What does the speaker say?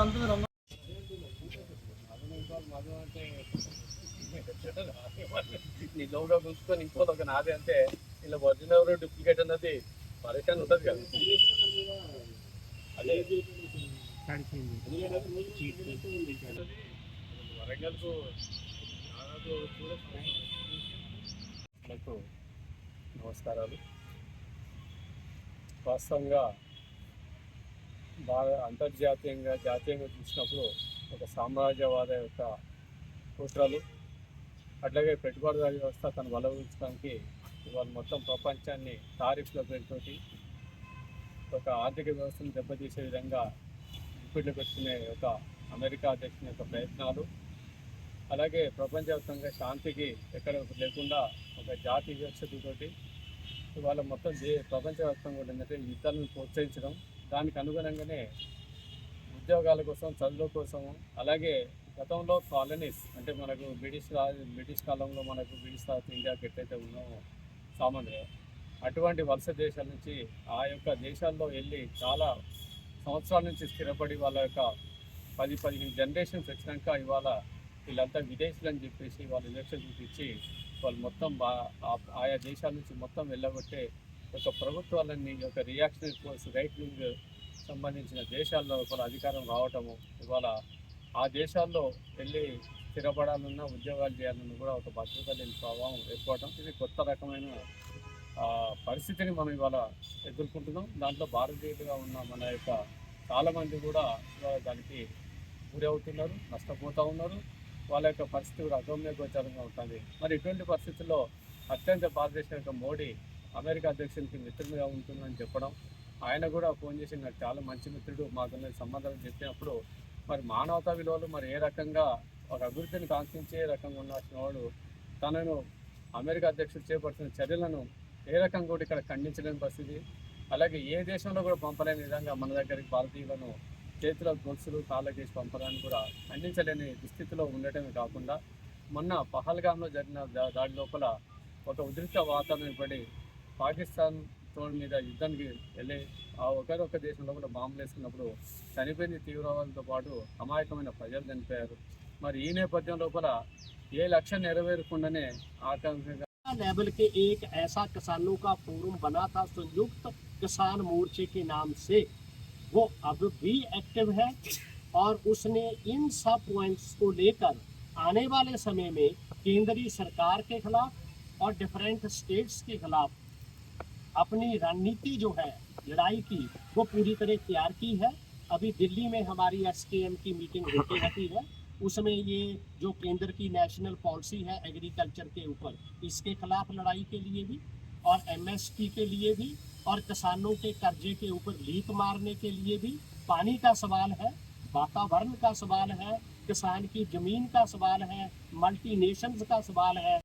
అంత రమ్మ నీ లోగా చూసుకొని ఇంకో ఒక నాది అంటే ఇలా ఒరిజినల్ డూప్లికేట్ అన్నది పరేషాన్ ఉంటుంది కదా. అదే. వరంగల్కు నమస్కారాలు. వాస్తవంగా బాగా అంతర్జాతీయంగా జాతీయంగా చూసినప్పుడు ఒక సామ్రాజ్యవాద యొక్క కుట్రలు అట్లాగే పెట్టుబడిదారి వ్యవస్థ తను బలపరచడానికి ఇవాళ మొత్తం ప్రపంచాన్ని తారీఫ్ల పేరుతోటి ఒక ఆర్థిక వ్యవస్థను దెబ్బతీసే విధంగా గుప్పిట్లు పెట్టుకునే ఒక అమెరికా అధ్యక్షుని యొక్క ప్రయత్నాలు అలాగే ప్రపంచవ్యాప్తంగా శాంతికి ఎక్కడ లేకుండా ఒక జాతి వివక్షతతోటి ఇవాళ మొత్తం ప్రపంచవ్యాప్తంగా ఏంటంటే యుద్ధాలను ప్రోత్సహించడం దానికి అనుగుణంగానే ఉద్యోగాల కోసం చదువుల కోసం అలాగే గతంలో కాలనీస్ అంటే మనకు బ్రిటిష్ బ్రిటిష్ కాలంలో మనకు బ్రిటిష్ తర్వాత ఇండియాకి ఎట్లయితే ఉన్నామో సామాన్యులు అటువంటి వలస దేశాల నుంచి ఆ యొక్క దేశాల్లో వెళ్ళి చాలా సంవత్సరాల నుంచి స్థిరపడి వాళ్ళ యొక్క పది పదిహేను జనరేషన్స్ వచ్చినాక ఇవాళ వీళ్ళంతా విదేశీలు అని చెప్పేసి వాళ్ళు ఎలక్షన్ చూపించి వాళ్ళు మొత్తం ఆయా దేశాల నుంచి మొత్తం వెళ్ళగొట్టే యొక్క ప్రభుత్వాలన్నీ యొక్క రియాక్షన్ ఫోర్స్ రైట్ వింగ్ సంబంధించిన దేశాల్లో ఒక అధికారం రావటము ఇవాళ ఆ దేశాల్లో వెళ్ళి స్థిరపడాలన్నా ఉద్యోగాలు చేయాలన్నా కూడా ఒక భద్రత లేని ప్రభావం ఏర్పడటం ఇది కొత్త రకమైన పరిస్థితిని మనం ఇవాళ ఎదుర్కొంటున్నాం. దాంట్లో భారతీయులుగా ఉన్న మన యొక్క చాలామంది కూడా ఇవాళ దానికి గురి అవుతున్నారు నష్టపోతూ ఉన్నారు. వాళ్ళ యొక్క పరిస్థితి కూడా అగమ్య గోచరంగా ఉంటుంది. మరి ఇటువంటి పరిస్థితుల్లో అత్యంత భారతదేశం యొక్క మోడీ అమెరికా అధ్యక్షునికి మిత్రుడిగా ఉంటుందని చెప్పడం. ఆయన కూడా ఫోన్ చేసి నాకు చాలా మంచి మిత్రుడు మాకున్న సంబంధాలు చెప్పినప్పుడు మరి మానవతా విలువలు మరి ఏ రకంగా ఒక అభివృద్ధిని కాంక్షించే రకంగా ఉండాల్సిన వాడు తనను అమెరికా అధ్యక్షుడు చేపడుతున్న చర్యలను ఏ రకంగా కూడా ఇక్కడ ఖండించలేని పరిస్థితి. అలాగే ఏ దేశంలో కూడా పంపలేని విధంగా మన దగ్గరికి భారతీయులను చేతిలో గొలుసులు కాళ్ళకేసి పంపడానికి కూడా ఖండించలేని దుస్థితిలో ఉండటమే కాకుండా మొన్న పహల్గామ్లో జరిగిన దా- దాడి లోపల ఒక ఉద్రిక్త వాతావరణం పడి పాకిస్తాన్ తోడు మీద యుద్ధానికి వెళ్ళి ఆ ఒకరొక దేశంలో కూడా బాంబులు వేసుకున్నప్పుడు చనిపోయిన తీవ్రవాదులతో పాటు అమాయకమైన ప్రజలు చనిపోయారు మరి ఈ నేపథ్యం లోపల ఏ లక్ష్యం నెరవేరకుండానే ఆకాంక్షగా लेवल के एक ऐसा किसानों का फोरम बना था संयुक्त किसान मोर्चे के नाम से वो अब भी एक्टिव है और उसने इन सब पॉइंट्स को लेकर आने वाले समय में केंद्रीय सरकार के खिलाफ और डिफरेंट स्टेट्स के खिलाफ अपनी रणनीति जो है, लड़ाई की, वो पूरी तरह तैयार की है। अभी दिल्ली में हमारी एस की मीटिंग होती रहती है। उसमें ये जो केंद्र की नेशनल पॉलिसी है एग्रीकल्चर के ऊपर, इसके खिलाफ लड़ाई के लिए भी, और एमएसपी के लिए भी, और किसानों के कर्जे के ऊपर लीक मारने के लिए भी पानी का सवाल है, वातावरण का सवाल है, किसान की ज़मीन का सवाल है मल्टी मल्टीनेशंस का सवाल है।